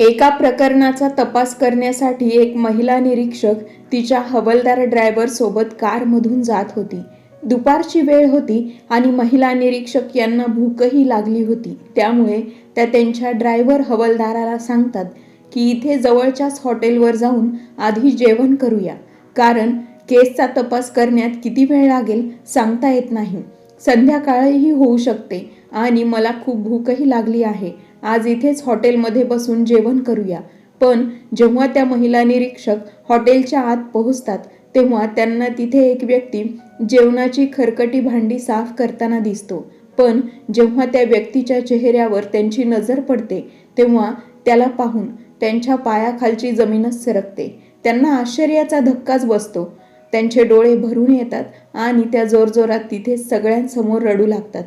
एका प्रकरणाचा तपास करण्यासाठी एक महिला निरीक्षक तिच्या हवलदार ड्रायव्हर सोबत कारमधून जात होती. दुपारची वेळ होती आणि महिला निरीक्षक यांना भूकही लागली होती. त्यामुळे त्या त्यांच्या ड्रायव्हर हवलदाराला सांगतात की इथे जवळच्याच हॉटेलवर जाऊन आधी जेवण करूया. कारण केसचा तपास करण्यात किती वेळ लागेल सांगता येत नाही. संध्याकाळही होऊ शकते. आणि मला खूप भूकही लागली आहे. आज इथेच हॉटेलमध्ये बसून जेवण करूया. पण जेव्हा त्या महिला निरीक्षक हॉटेलच्या आत पोहोचतात तेव्हा त्यांना तिथे एक व्यक्ती जेवणाची खरकटी भांडी साफ करताना दिसतो. पण जेव्हा त्या व्यक्तीच्या चेहऱ्यावर त्यांची नजर पडते तेव्हा त्याला पाहून त्यांच्या पायाखालची जमीनच सरकते. त्यांना आश्चर्याचा धक्काच बसतो. त्यांचे डोळे भरून येतात आणि त्या जोरजोरात तिथे सगळ्यांसमोर रडू लागतात.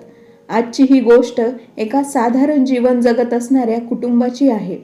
आजची ही गोष्ट एका साधारण जीवन जगत असणाऱ्या कुटुंबाची आहे.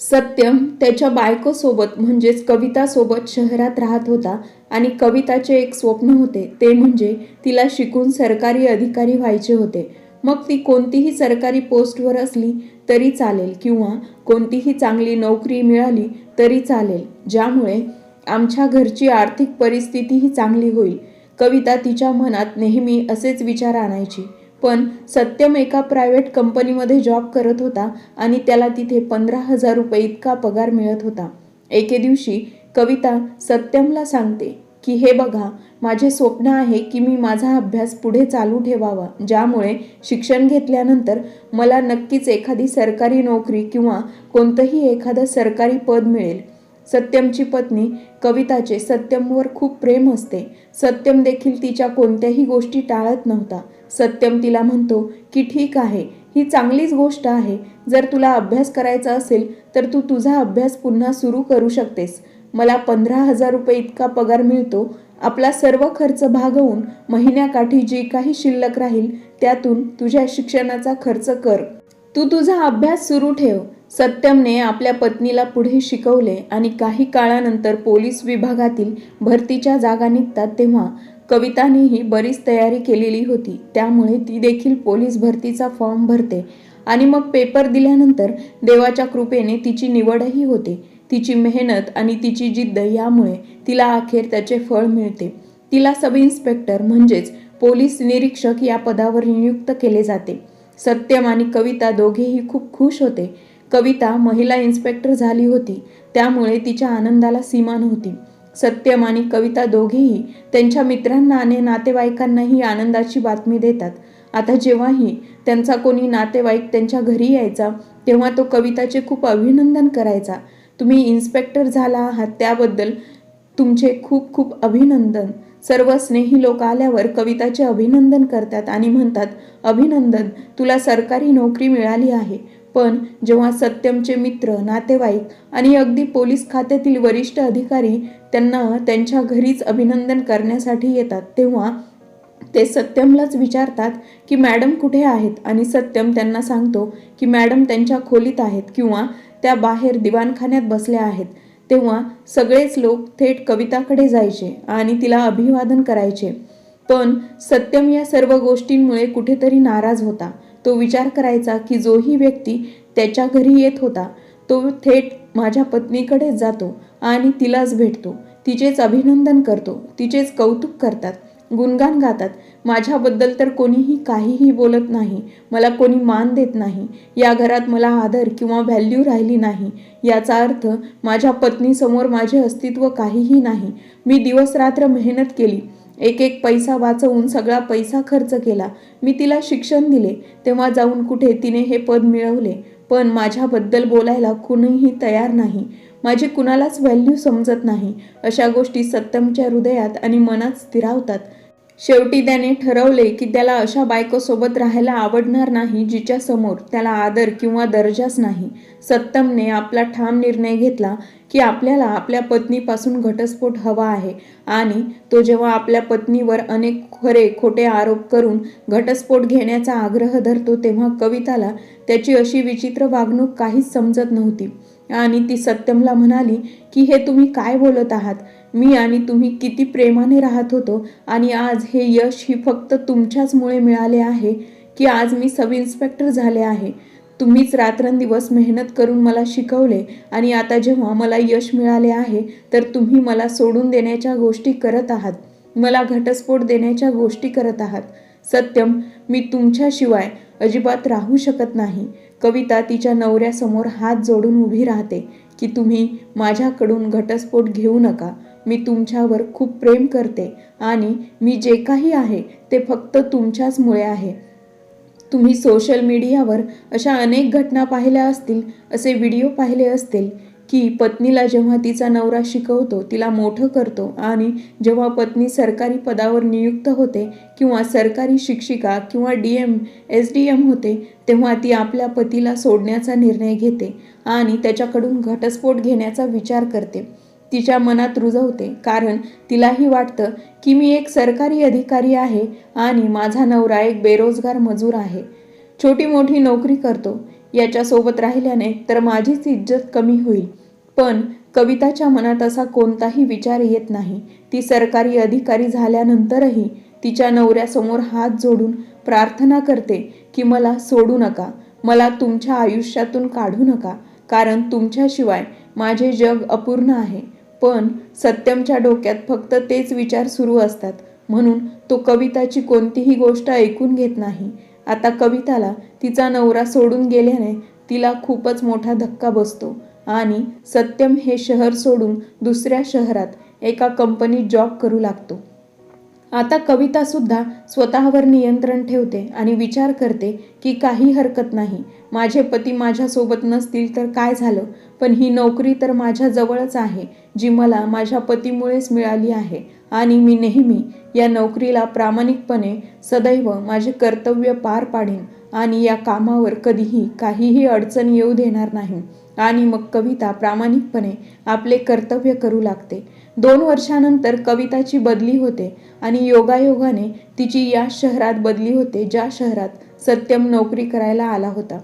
सत्यम त्याच्या बायकोसोबत म्हणजेच कवितासोबत शहरात राहत होता आणि कविताचे एक स्वप्न होते ते म्हणजे तिला शिकून सरकारी अधिकारी व्हायचे होते. मग ती कोणतीही सरकारी पोस्टवर असली तरी चालेल किंवा कोणतीही चांगली नोकरी मिळाली तरी चालेल ज्यामुळे आमच्या घरची आर्थिक परिस्थितीही चांगली होईल. कविता तिच्या मनात नेहमी असेच विचार आणायची. पण सत्यम एका प्रायव्हेट कंपनीमध्ये जॉब करत होता आणि त्याला तिथे पंधरा हजार रुपये इतका पगार मिळत होता. एके दिवशी कविता सत्यमला सांगते की हे बघा माझे स्वप्न आहे की मी माझा अभ्यास पुढे चालू ठेवावा ज्यामुळे शिक्षण घेतल्यानंतर मला नक्कीच एखादी सरकारी नोकरी किंवा कोणतंही एखादं सरकारी पद मिळेल. सत्यमची पत्नी कविताचे सत्यमवर खूप प्रेम असते. सत्यम देखील तिच्या कोणत्याही गोष्टी टाळत नव्हता. सत्यम तिला म्हणतो की ठीक आहे ही चांगलीच गोष्ट आहे. जर तुला अभ्यास करायचा असेल तर तू तुझा अभ्यास पुन्हा सुरू करू शकतेस. मला पंधरा हजार रुपये इतका पगार मिळतो. आपला सर्व खर्च भागवून महिन्याकाठी जी काही शिल्लक राहील त्यातून तुझ्या शिक्षणाचा खर्च कर. तू तुझा अभ्यास सुरू ठेव. सत्यमने आपल्या पत्नीला पुढे शिकवले आणि काही काळानंतर पोलीस विभागातील भरतीच्या जागा निघतात तेव्हा कवितानेही बरीच तयारी केलेली होती. त्यामुळे ती देखील पोलीस भरतीचा फॉर्म भरते आणि मग पेपर दिल्यानंतर देवाच्या कृपेने तिची निवडही होते. तिची मेहनत आणि तिची जिद्द यामुळे तिला अखेर त्याचे फळ मिळते. तिला सब इन्स्पेक्टर म्हणजेच पोलीस निरीक्षक या पदावर नियुक्त केले जाते. सत्यम आणि कविता दोघेही खूप खुश होते. कविता महिला इन्स्पेक्टर झाली होती. त्यामुळे तिच्या आनंदाला सीमा नव्हती सत्यम आणि कविता दोघेही त्यांच्या मित्रांना आणि नातेवाईकांनाही आनंदाची बातमी देतात. आता जेव्हाही त्यांचा कोणी नातेवाईक त्यांच्या घरी यायचा तेव्हा तो कविताचे खूप अभिनंदन करायचा. तुम्ही इन्स्पेक्टर झाला आहात त्याबद्दल तुमचे खूप खूप अभिनंदन. सर्व स्नेही लोक आल्यावर कविताचे अभिनंदन करतात आणि म्हणतात अभिनंदन तुला सरकारी नोकरी मिळाली आहे. पण जेव्हा सत्यमचे मित्र नातेवाईक आणि अगदी पोलीस खात्यातील वरिष्ठ अधिकारी त्यांना त्यांच्या घरीच अभिनंदन करण्यासाठी येतात तेव्हा ते सत्यमलाच विचारतात की मॅडम कुठे आहेत? आणि सत्यम त्यांना सांगतो की मॅडम त्यांच्या खोलीत आहेत किंवा त्या बाहेर दिवाणखान्यात बसल्या आहेत. तेव्हा सगळेच लोक थेट कविताकडे जायचे आणि तिला अभिवादन करायचे. पण सत्यम या सर्व गोष्टींमुळे कुठेतरी नाराज होता. तो विचार करायचा की जोही व्यक्ती त्याच्या घरी येत होता. तो थेट माझ्या पत्नीकडेच जातो आणि तिलाच भेटतो. तिचेच अभिनंदन करतो. तिचेच कौतुक करतात. गुणगान गातात. माझ्याबद्दल तर कोणीही काहीही बोलत नाही. मला कोणी मान देत नाही. या घरात मला आदर किंवा व्हॅल्यू राहिली नाही. याचा अर्थ माझ्या पत्नीसमोर माझे अस्तित्व काहीही नाही. मी दिवसरात्र मेहनत केली. एक एक पैसा वाचवून सगळा पैसा खर्च केला. मी तिला शिक्षण दिले. तेव्हा जाऊन कुठे तिने हे पद मिळवले. पण माझ्याबद्दल बोलायला कुणीही तयार नाही. माझी कुणालाच व्हॅल्यू समजत नाही. अशा गोष्टी सत्यमच्या हृदयात आणि मनात स्थिरावतात. शेवटी त्याने ठरवले की त्याला अशा बायकोसोबत राहायला आवडणार नाही जिच्या समोर त्याला आदर किंवा दर्जाच नाही. सत्तमने आपला ठाम निर्णय घेतला की आपल्याला आपल्या पत्नीपासून घटस्फोट हवा आहे आणि तो जेव्हा आपल्या पत्नीवर अनेक खरे खोटे आरोप करून घटस्फोट घेण्याचा आग्रह धरतो तेव्हा कविताला त्याची अशी विचित्र वागणूक काहीच समजत नव्हती. आणि ती सत्यमला म्हणाली की हे तुम्ही काय बोलत आहात? मी आणि तुम्ही किती प्रेमाने राहत होतो आणि आज हे यश ही फक्त तुमच्याचमुळे मिळाले आहे की आज मी सब इन्स्पेक्टर झाले आहे. तुम्हीच रात्रंदिवस मेहनत करून मला शिकवले आणि आता जेव्हा मला यश मिळाले आहे तर तुम्ही मला सोडून देण्याच्या गोष्टी करत आहात. मला घटस्फोट देण्याच्या गोष्टी करत आहात. सत्यम मी तुमच्याशिवाय अजिबात राहू शकत नाही. कविता तिच्या नवऱ्यासमोर हात जोडून उभी राहते की तुम्ही माझ्याकडून घटस्फोट घेऊ नका. मी तुमच्यावर खूप प्रेम करते आणि मी जे काही आहे ते फक्त तुमच्याचमुळे आहे. तुम्ही सोशल मीडियावर अशा अनेक घटना पाहिल्या असतील असे व्हिडिओ पाहिले असतील की पत्नीला जेव्हा तिचा नवरा शिकवतो तिला मोठं करतो आणि जेव्हा पत्नी सरकारी पदावर नियुक्त होते किंवा सरकारी शिक्षिका किंवा D M S D M होते तेव्हा ती आपल्या पतीला सोडण्याचा निर्णय घेते आणि त्याच्याकडून घटस्फोट घेण्याचा विचार करते. तिच्या मनात रुजवते. कारण तिलाही वाटतं की मी एक सरकारी अधिकारी आहे आणि माझा नवरा एक बेरोजगार मजूर आहे. छोटी मोठी नोकरी करतो. याच्यासोबत राहिल्याने तर माझीच इज्जत कमी होईल. पण कविताच्या मनात असा कोणताही विचार येत नाही. ती सरकारी अधिकारी झाल्यानंतरही तिच्या नवऱ्यासमोर हात जोडून प्रार्थना करते की मला सोडू नका. मला तुमच्या आयुष्यातून काढू नका. कारण तुमच्याशिवाय माझे जग अपूर्ण आहे. पण सत्यमच्या डोक्यात फक्त तेच विचार सुरू असतात. म्हणून तो कविताची कोणतीही गोष्ट ऐकून घेत नाही. आता कविताला तिचा नवरा सोडून गेल्याने तिला खूपच मोठा धक्का बसतो. आणि सत्यम हे शहर सोडून दुसऱ्या शहरात एका कंपनीत जॉब करू लागतो. आता कविता सुद्धा स्वतःवर नियंत्रण ठेवते आणि विचार करते की काही हरकत नाही. माझे पती माझ्यासोबत नसतील तर काय झालं? पण ही नोकरी तर माझ्याजवळच आहे जी मला माझ्या पतीमुळेच मिळाली आहे. आणि मी नेहमी या नोकरीला प्रामाणिकपणे सदैव माझे कर्तव्य पार पाडेन आणि या कामावर कधीही काहीही अडचण येऊ देणार नाही. आणि मग कविता प्रामाणिकपणे आपले कर्तव्य करू लागते. दोन वर्षानंतर कविताची बदली होते आणि योगायोगाने तिची या शहरात बदली होते ज्या शहरात सत्यम नोकरी करायला आला होता.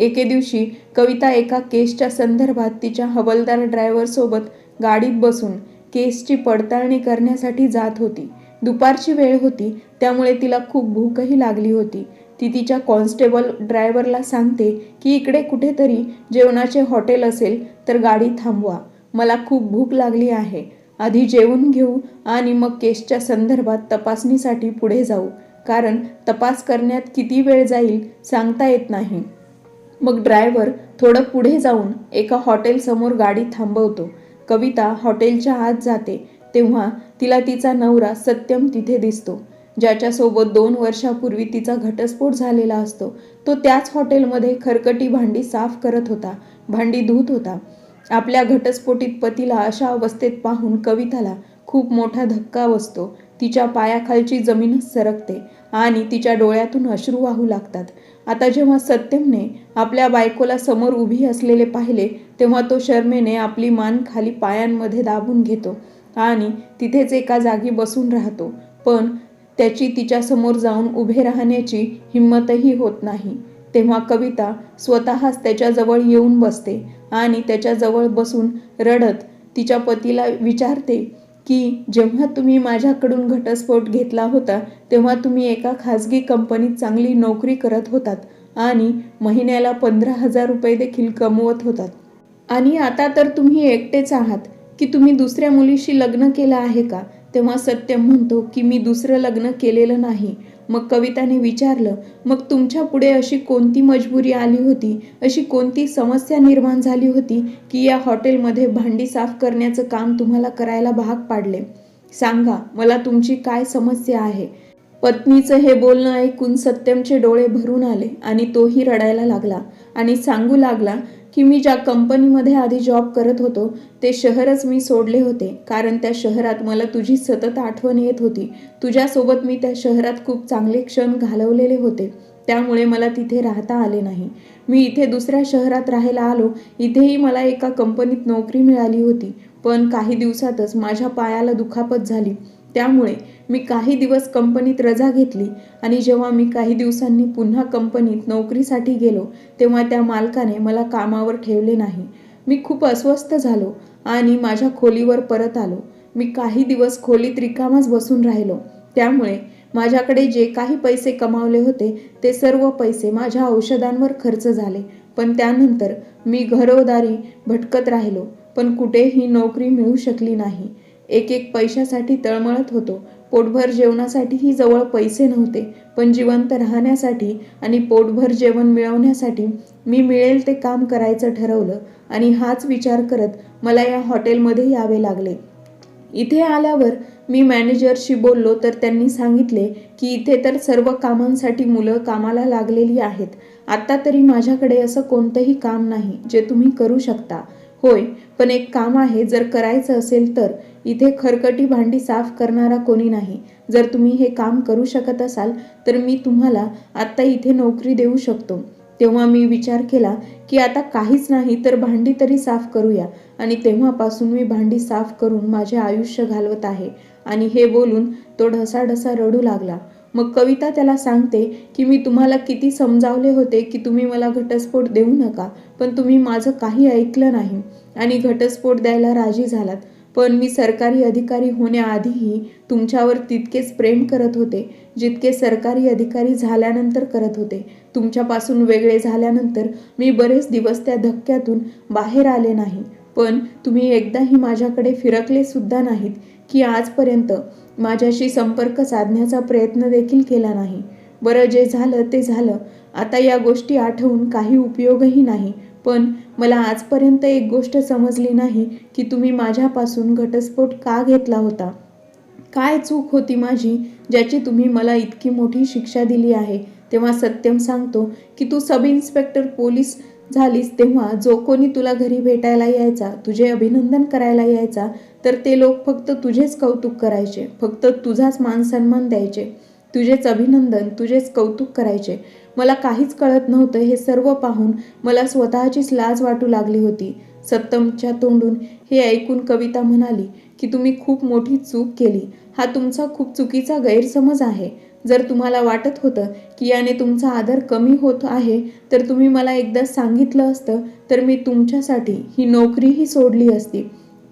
एके दिवशी कविता एका केसच्या संदर्भात तिच्या हवालदार ड्रायव्हरसोबत गाडीत बसून केसची पडताळणी करण्यासाठी जात होती. दुपारची वेळ होती त्यामुळे तिला खूप भूकही लागली होती. ती तिच्या कॉन्स्टेबल ड्रायव्हरला सांगते की इकडे कुठेतरी जेवणाचे हॉटेल असेल तर गाडी थांबवा. मला खूप भूक लागली आहे. आधी जेवून घेऊ आणि मग केसच्या संदर्भात तपासणीसाठी पुढे जाऊ. कारण तपास करण्यात किती वेळ जाईल सांगता येत नाही. मग ड्रायव्हर थोडं पुढे जाऊन एका हॉटेलसमोर गाडी थांबवतो. कविता हॉटेलच्या आत जाते. तेव्हा तिला तिचा नवरा सत्यम तिथे दिसतो. ज्याच्यासोबत दोन वर्षापूर्वी तिचा घटस्फोट झालेला असतो तो त्याच हॉटेलमध्ये खरकटी भांडी साफ करत होता भांडी धुत होता. आपल्या घटस्फोटीत पतीला अशा अवस्थेत पाहून कविताला खूप मोठा धक्का बसतो. तिच्या पायाखालची जमीन सरकते आणि तिच्या डोळ्यातून अश्रू वाहू लागतात. आता जेव्हा सत्यमने आपल्या बायकोला समोर उभी असलेले पाहिले तेव्हा तो शर्मेने आपली मान खाली पायांमध्ये दाबून घेतो आणि तिथेच एका जागी बसून राहतो. पण त्याची तिच्यासमोर जाऊन उभे राहण्याची हिंमतही होत नाही. तेव्हा कविता स्वतःच त्याच्याजवळ येऊन बसते आणि त्याच्याजवळ बसून रडत तिच्या पतीला विचारते की जेव्हा तुम्ही माझ्याकडून घटस्फोट घेतला होता तेव्हा तुम्ही एका खाजगी कंपनीत चांगली नोकरी करत होतात आणि महिन्याला पंधरा हजार रुपये देखील कमवत होतात. आणि आता तर तुम्ही एकटेच आहात की तुम्ही दुसऱ्या मुलीशी लग्न केलं आहे का? तेव्हा सत्यम म्हणतो की मी दुसरं लग्न केलेलं नाही. मग कविताने विचारलं मग तुमच्यापुढे अशी कोणती मजबुरी आली होती? अशी कोणती समस्या निर्माण झाली होती की या हॉटेलमध्ये भांडी साफ करण्याचं काम तुम्हाला करायला भाग पाडले? सांगा मला तुमची काय समस्या आहे? पत्नीचं हे बोलणं ऐकून सत्यमचे डोळे भरून आले आणि तोही रडायला लागला आणि सांगू लागला की मी ज्या कंपनीमध्ये आधी जॉब करत होतो ते शहरच मी सोडले होते. कारण त्या शहरात मला तुझी सतत आठवण येत होती. तुझ्यासोबत मी त्या शहरात खूप चांगले क्षण घालवलेले होते. त्यामुळे मला तिथे राहता आले नाही. मी इथे दुसऱ्या शहरात राहायला आलो. इथेही मला एका कंपनीत नोकरी मिळाली होती. पण काही दिवसातच माझ्या पायाला दुखापत झाली. त्यामुळे मी काही दिवस कंपनीत रजा घेतली आणि जेव्हा मी काही दिवसांनी पुन्हा कंपनीत नोकरीसाठी गेलो तेव्हा त्या मालकाने मला कामावर ठेवले नाही. मी खूप अस्वस्थ झालो आणि माझ्या खोलीवर परत आलो. मी काही दिवस खोलीत रिकामाच बसून राहिलो. त्यामुळे माझ्याकडे जे काही पैसे कमावले होते ते सर्व पैसे माझ्या औषधांवर खर्च झाले. पण त्यानंतर मी घरोदारी भटकत राहिलो. पण कुठेही नोकरी मिळू शकली नाही. एक एक पैशासाठी तळमळत होतो. पोटभर जेवणासाठीही जवळ पैसे नव्हते पण जिवंत राहण्यासाठी आणि पोटभर जेवण मिळवण्यासाठी मी मिळेल ते काम करायचं ठरवलं आणि हाच विचार करत मला या हॉटेलमध्ये यावे लागले. इथे आल्यावर मी मॅनेजरशी बोललो तर त्यांनी सांगितले की इथे तर सर्व कामांसाठी मुलं कामाला लागलेली आहेत. आत्ता तरी माझ्याकडे असं कोणतंही काम नाही जे तुम्ही करू शकता. होय पण एक काम आहे जर करायचं असेल तर इथे खरकटी भांडी साफ करणारा कोणी नाही. जर तुम्ही हे काम करू शकत असाल तर मी तुम्हाला आत्ता इथे नोकरी देऊ शकतो. तेव्हा मी विचार केला की आता काहीच नाही तर भांडी तरी साफ करूया. आणि तेव्हापासून मी भांडी साफ करून माझे आयुष्य घालवत आहे. आणि हे बोलून तो ढसाढसा रडू लागला. मग कविता त्याला सांगते की मी तुम्हाला किती समजावले होते की तुम्ही मला घटस्फोट देऊ नका पण तुम्ही माझं काही ऐकलं नाही आणि घटस्फोट द्यायला राजी झालात. पण मी सरकारी अधिकारी होण्याआधीही तुमच्यावर तितकेच प्रेम करत होते जितके सरकारी अधिकारी झाल्यानंतर करत होते. तुमच्यापासून वेगळे झाल्यानंतर मी बरेच दिवस त्या धक्क्यातून बाहेर आले नाही. पण तुम्ही एकदाही माझ्याकडे फिरकले सुद्धा नाहीत की आजपर्यंत. माझ्याशी संपर्क साधण्याचा प्रयत्न देखील केला नाही. बरं जे झालं ते झालं. आता या गोष्टी आठवून काही उपयोगही नाही. पण मला आजपर्यंत एक गोष्ट समजली नाही की तुम्ही माझ्यापासून घटस्फोट का घेतला होता? काय चूक होती माझी ज्याची तुम्ही मला इतकी मोठी शिक्षा दिली आहे? तेव्हा सत्यम सांगतो की तू सब इन्स्पेक्टर पोलीस झालीस तेव्हा जो कोणी तुला घरी भेटायला यायचा तुझे अभिनंदन करायला यायचा तर ते लोक फक्त तुझेच कौतुक करायचे फक्त तुझाच मानसन्मान द्यायचे तुझेच अभिनंदन तुझेच कौतुक करायचे. मला काहीच कळत नव्हतं हे सर्व पाहून मला स्वतःचीच लाज वाटू लागली होती. सप्तमच्या तोंडून हे ऐकून कविता म्हणाली की तुम्ही खूप मोठी चूक केली. हा तुमचा खूप चुकीचा गैरसमज आहे. जर तुम्हाला वाटत होतं की याने तुमचा आदर कमी होत आहे तर तुम्ही मला एकदा सांगितलं असतं तर मी तुमच्यासाठी ही नोकरीही सोडली असती.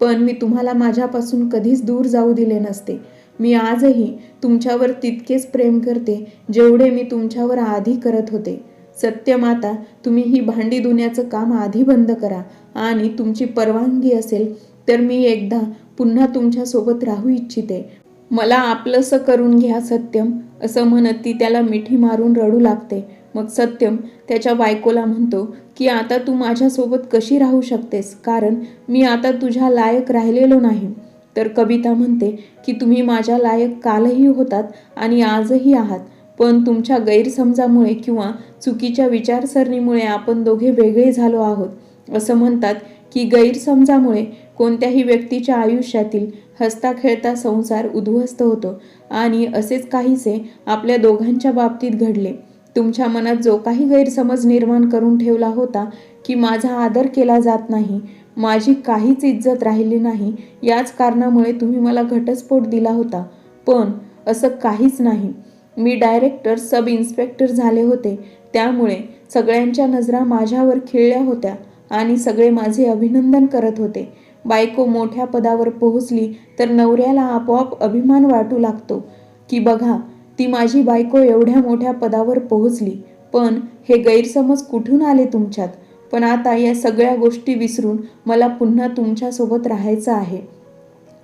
पण मी तुम्हाला माझ्यापासून कधीच दूर जाऊ दिले नसते. मी आजही तुमच्यावर तितकेच प्रेम करते जेवढे मी तुमच्यावर आधी करत होते. सत्य माता तुम्ही ही भांडी धुण्याचं काम आधी बंद करा आणि तुमची परवानगी असेल तर मी एकदा पुन्हा तुमच्यासोबत राहू इच्छिते. मला आपलंसं करून घ्या सत्यम. असं म्हणत ती त्याला मिठी मारून रडू लागते. मग सत्यम त्याच्या बायकोला म्हणतो की आता तू माझ्यासोबत कशी राहू शकतेस? कारण मी आता तुझ्या लायक राहिलेलो नाही. तर कविता म्हणते की तुम्ही माझ्या लायक कालही होतात आणि आजही आहात. पण तुमच्या गैरसमजामुळे किंवा चुकीच्या विचारसरणीमुळे आपण दोघे वेगळे झालो आहोत. असं म्हणतात की गैरसमजामुळे कोणत्याही व्यक्तीच्या आयुष्यातील हसता खेळता संसार उद्ध्वस्त होतो आणि असेच काहीसे आपल्या दोघांच्या बाबतीत घडले. तुमच्या मनात जो काही गैरसमज निर्माण करून ठेवला होता की माझा आदर केला जात नाही माझी काहीच इज्जत राहिली नाही याच कारणामुळे तुम्ही मला घटस्फोट दिला होता. पण असं काहीच नाही. मी डायरेक्टर सब इन्स्पेक्टर झाले होते. त्यामुळे सगळ्यांच्या नजरा माझ्यावर खिळल्या होत्या. आणि सगळे माझे अभिनंदन करत होते. बायको मोठ्या पदावर पोहोचली तर नवऱ्याला आपोआप अभिमान वाटू लागतो. की बघा ती माझी बायको एवढ्या मोठ्या पदावर पोहोचली. पण हे गैरसमज कुठून आले तुमच्यात? पण आता या सगळ्या गोष्टी विसरून मला पुन्हा तुमच्यासोबत राहायचं आहे.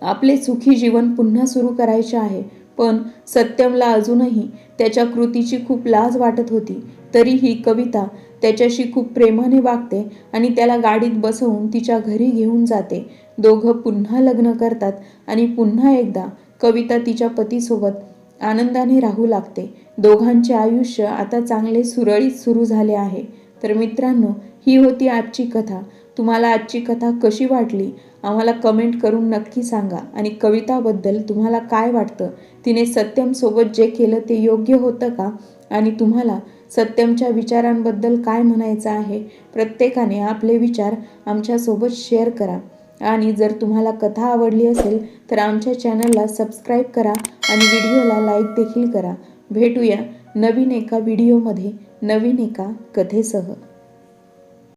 आपले सुखी जीवन पुन्हा सुरू करायचे आहे. पण सत्यमला अजूनही त्याच्या कृतीची खूप लाज वाटत होती. तरीही कविता त्याच्याशी खूप प्रेमाने वागते आणि त्याला गाडीत बसवून तिच्या घरी घेऊन जाते. दोघं पुन्हा लग्न करतात आणि पुन्हा एकदा कविता तिच्या पतीसोबत आनंदाने राहू लागते. दोघांचे आयुष्य आता चांगले सुरळीत सुरू झाले आहे. तर मित्रांनो ही होती आजची कथा. तुम्हाला आजची कथा कशी वाटली? आम्हाला कमेंट करून नक्की सांगा. आणि कविताबद्दल तुम्हाला काय वाटतं? तिने सत्यमसोबत जे केलं ते योग्य होतं का? आणि तुम्हाला सत्यमच्या विचारांबद्दल काय म्हणायचं आहे? प्रत्येकाने आपले विचार आमच्यासोबत शेअर करा. आणि जर तुम्हाला कथा आवडली असेल तर आमच्या चॅनलला सबस्क्राईब करा आणि व्हिडिओला लाईक देखील करा. भेटूया नवीन एका व्हिडिओमध्ये नवीन एका कथेसह.